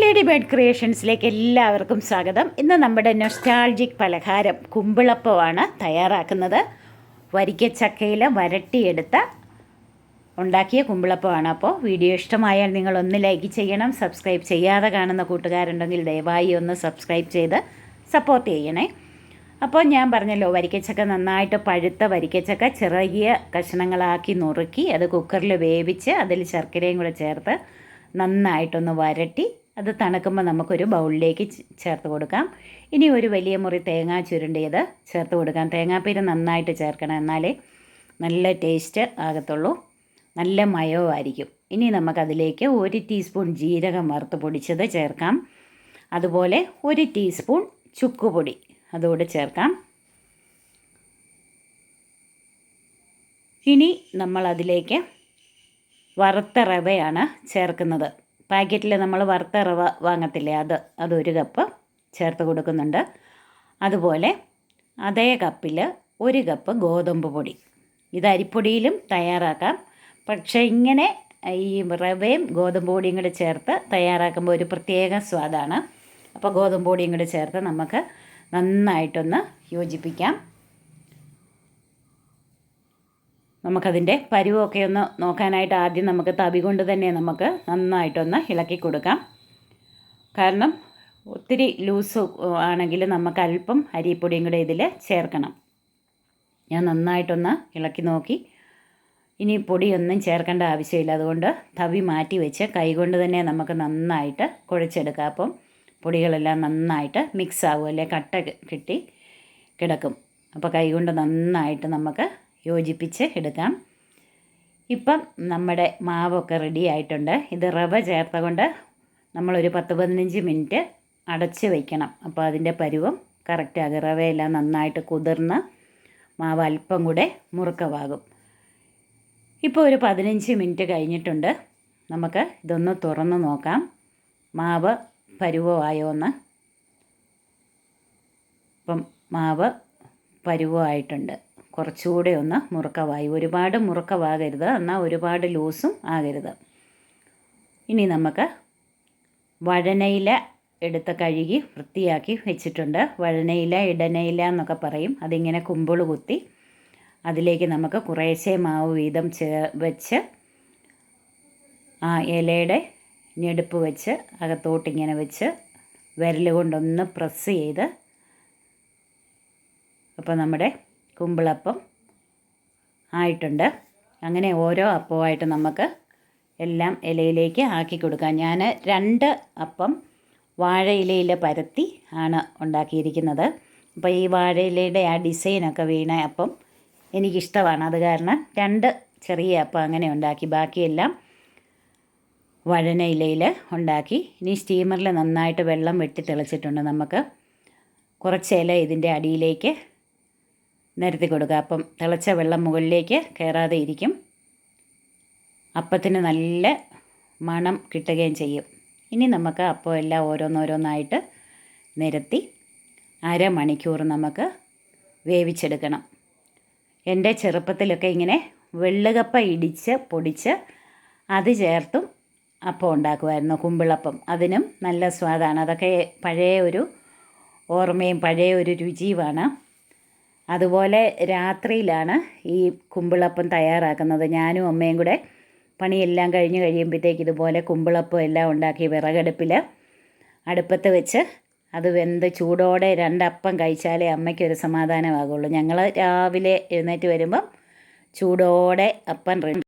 Lady bird ക്രിയേഷൻസിലേക്ക് എല്ലാവർക്കും സ്വാഗതം. ഇന്ന് നമ്മുടെ നൊസ്റ്റാൾജിക് പലഹാരം കുമ്പിളപ്പമാണ് തയ്യാറാക്കുന്നത്. വരിക്കച്ചക്കയിൽ വരട്ടിയെടുത്ത ഉണ്ടാക്കിയ കുമ്പിളപ്പമാണ്. അപ്പോൾ വീഡിയോ ഇഷ്ടമായാൽ നിങ്ങൾ ഒന്ന് ലൈക്ക് ചെയ്യണം സബ്സ്ക്രൈബ് ചെയ്യാതെ കാണുന്ന കൂട്ടുകാരുണ്ടെങ്കിൽ ദയവായി ഒന്ന് സബ്സ്ക്രൈബ് ചെയ്ത് സപ്പോർട്ട് ചെയ്യണേ. അപ്പോൾ ഞാൻ പറഞ്ഞല്ലോ വരിക്കച്ചക്ക നന്നായിട്ട് പഴുത്ത വരിക്കച്ചക്ക ചെറിയ കഷ്ണങ്ങളാക്കി നുറുക്കി അത് കുക്കറിൽ വേവിച്ച് അതിൽ ശർക്കരയും കൂടെ ചേർത്ത് നന്നായിട്ടൊന്ന് വരട്ടി അത് തണുക്കുമ്പോൾ നമുക്കൊരു ബൗളിലേക്ക് ചേർത്ത് കൊടുക്കാം. ഇനി ഒരു വലിയ മുറി തേങ്ങാ ചുരുണ്ടിയത് ചേർത്ത് കൊടുക്കാം. തേങ്ങാപ്പീര് നന്നായിട്ട് ചേർക്കണം എന്നാലേ നല്ല ടേസ്റ്റ് ആകത്തുള്ളൂ. നല്ല മയവുമായിരിക്കും ഇനി നമുക്കതിലേക്ക് ഒരു ടീസ്പൂൺ ജീരകം വറുത്ത് പൊടിച്ചത് ചേർക്കാം. അതുപോലെ ഒരു ടീസ്പൂൺ ചുക്കുപൊടി അതുകൂടെ ചേർക്കാം. ഇനി നമ്മളതിലേക്ക് വറുത്ത റവയാണ് ചേർക്കുന്നത്. പാക്കറ്റിൽ നമ്മൾ വറുത്ത റവ വാങ്ങത്തില്ലേ അത് അതൊരു കപ്പ് ചേർത്ത് കൊടുക്കുന്നുണ്ട്. അതുപോലെ അതേ കപ്പിൽ ഒരു കപ്പ് ഗോതമ്പ് പൊടി. ഇത് അരിപ്പൊടിയിലും തയ്യാറാക്കാം. പക്ഷേ ഇങ്ങനെ ഈ റവയും ഗോതമ്പ് പൊടിയും കൂടെ ചേർത്ത് തയ്യാറാക്കുമ്പോൾ ഒരു പ്രത്യേക സ്വാദാണ്. അപ്പോൾ ഗോതമ്പ് പൊടിയും കൂടെ ചേർത്ത് നമുക്ക് നന്നായിട്ടൊന്ന് യോജിപ്പിക്കാം. നമുക്കതിന്റെ പരുവമൊക്കെ ഒന്ന് നോക്കാനായിട്ട് ആദ്യം നമുക്ക് തവി കൊണ്ട് തന്നെ നമുക്ക് നന്നായിട്ടൊന്ന് ഇളക്കി കൊടുക്കാം. കാരണം ഒത്തിരി ലൂസ് ആണെങ്കിൽ നമുക്ക് അല്പം അരിപ്പൊടിയും കൂടെ ഇതിൽ ചേർക്കണം. ഞാൻ നന്നായിട്ടൊന്ന് ഇളക്കി നോക്കി. ഇനി പൊടിയൊന്നും ചേർക്കേണ്ട ആവശ്യമില്ല. അതുകൊണ്ട് തവി മാറ്റി വെച്ച് കൈകൊണ്ട് തന്നെ നമുക്ക് നന്നായിട്ട് കുഴച്ചെടുക്കാം. അപ്പം പൊടികളെല്ലാം നന്നായിട്ട് മിക്സ് ആവും. അല്ലെ കട്ട കിട്ടി കിടക്കും. അപ്പോൾ കൈകൊണ്ട് നന്നായിട്ട് നമുക്ക് യോജിപ്പിച്ച് എടുക്കാം. ഇപ്പം നമ്മുടെ മാവൊക്കെ റെഡി ആയിട്ടുണ്ട്. ഇത് റവ ചേർത്ത കൊണ്ട് നമ്മളൊരു പത്ത് പതിനഞ്ച് മിനിറ്റ് അടച്ച് വയ്ക്കണം അപ്പോൾ അതിന്റെ പരുവം കറക്റ്റാകും റവയെല്ലാം നന്നായിട്ട് കുതിർന്ന് മാവ് അല്പം കൂടെ മുറുക്കമാകും. ഇപ്പോൾ ഒരു പതിനഞ്ച് മിനിറ്റ് കഴിഞ്ഞിട്ടുണ്ട്. നമുക്ക് ഇതൊന്ന് തുറന്ന് നോക്കാം. മാവ് പരുവമായോ എന്ന്. ഇപ്പം മാവ് പരുവമായിട്ടുണ്ട് കുറച്ചുകൂടെ ഒന്ന് മുറുക്കവായി ഒരുപാട് മുറുക്കവാകരുത്. എന്നാൽ ഒരുപാട് ലൂസും ആകരുത്. ഇനി നമുക്ക് വഴനയില എടുത്ത് കഴുകി വൃത്തിയാക്കി വെച്ചിട്ടുണ്ട്. വഴനയില ഇടനയില എന്നൊക്കെ പറയും. അതിങ്ങനെ കുമ്പിൾ കുത്തി അതിലേക്ക് നമുക്ക് കുറേശ്ശെ മാവ് വീതം ചേ വെച്ച് ആ ഇലയുടെ ഞെടുപ്പ് വെച്ച് അകത്തോട്ടിങ്ങനെ വെച്ച് വിരൽ കൊണ്ടൊന്ന് പ്രസ് ചെയ്ത് അപ്പോൾ നമ്മുടെ കുമ്പിളപ്പം ആയിട്ടുണ്ട്. അങ്ങനെ ഓരോ അപ്പമായിട്ട് നമുക്ക് എല്ലാം ഇലയിലേക്ക് ആക്കി കൊടുക്കാം. ഞാൻ രണ്ട് അപ്പം വാഴയിലയിൽ പരത്തി ആണ് ഉണ്ടാക്കിയിരിക്കുന്നത്. അപ്പോൾ ഈ വാഴയിലയുടെ ആ ഡിസൈനൊക്കെ വീണ അപ്പം എനിക്കിഷ്ടമാണ്. അത് കാരണം രണ്ട് ചെറിയ അപ്പം അങ്ങനെ ഉണ്ടാക്കി ബാക്കിയെല്ലാം വഴനയിലയിൽ ഉണ്ടാക്കി. ഇനി സ്റ്റീമറിൽ നന്നായിട്ട് വെള്ളം വെട്ടി തിളച്ചിട്ടുണ്ട് നമുക്ക്. കുറച്ച് ഇല ഇതിന്റെ അടിയിലേക്ക് നിരത്തി കൊടുക്കുക. അപ്പം തിളച്ച വെള്ളം മുകളിലേക്ക് കയറാതെ ഇരിക്കും. അപ്പത്തിന് നല്ല മണം കിട്ടുകയും ചെയ്യും. ഇനി നമുക്ക് അപ്പം എല്ലാം ഓരോന്നോരോന്നായിട്ട് നിരത്തി അരമണിക്കൂർ നമുക്ക് വേവിച്ചെടുക്കണം. എന്റെ ചെറുപ്പത്തിലൊക്കെ ഇങ്ങനെ വെള്ളുകപ്പ ഇടിച്ച് പൊടിച്ച് അത് ചേർത്തും അപ്പം ഉണ്ടാക്കുമായിരുന്നു കുമ്പിളപ്പം. അതിനും നല്ല സ്വാദാണ്. അതൊക്കെ പഴയ ഒരു ഓർമ്മയും പഴയ ഒരു രുചിയുമാണ്. അതുപോലെ രാത്രിയിലാണ് ഈ കുമ്പിളപ്പം തയ്യാറാക്കുന്നത്. ഞാനും അമ്മയും കൂടെ പണിയെല്ലാം കഴിഞ്ഞ് കഴിയുമ്പോഴത്തേക്ക് ഇതുപോലെ കുമ്പിളപ്പം എല്ലാം ഉണ്ടാക്കി വിറകടുപ്പിൽ അടുപ്പത്ത് വെച്ച് അത് വെന്ത് ചൂടോടെ രണ്ടപ്പം കഴിച്ചാലേ അമ്മയ്ക്കൊരു സമാധാനമാകുള്ളൂ. ഞങ്ങൾ രാവിലെ എഴുന്നേറ്റ് വരുമ്പം ചൂടോടെ അപ്പം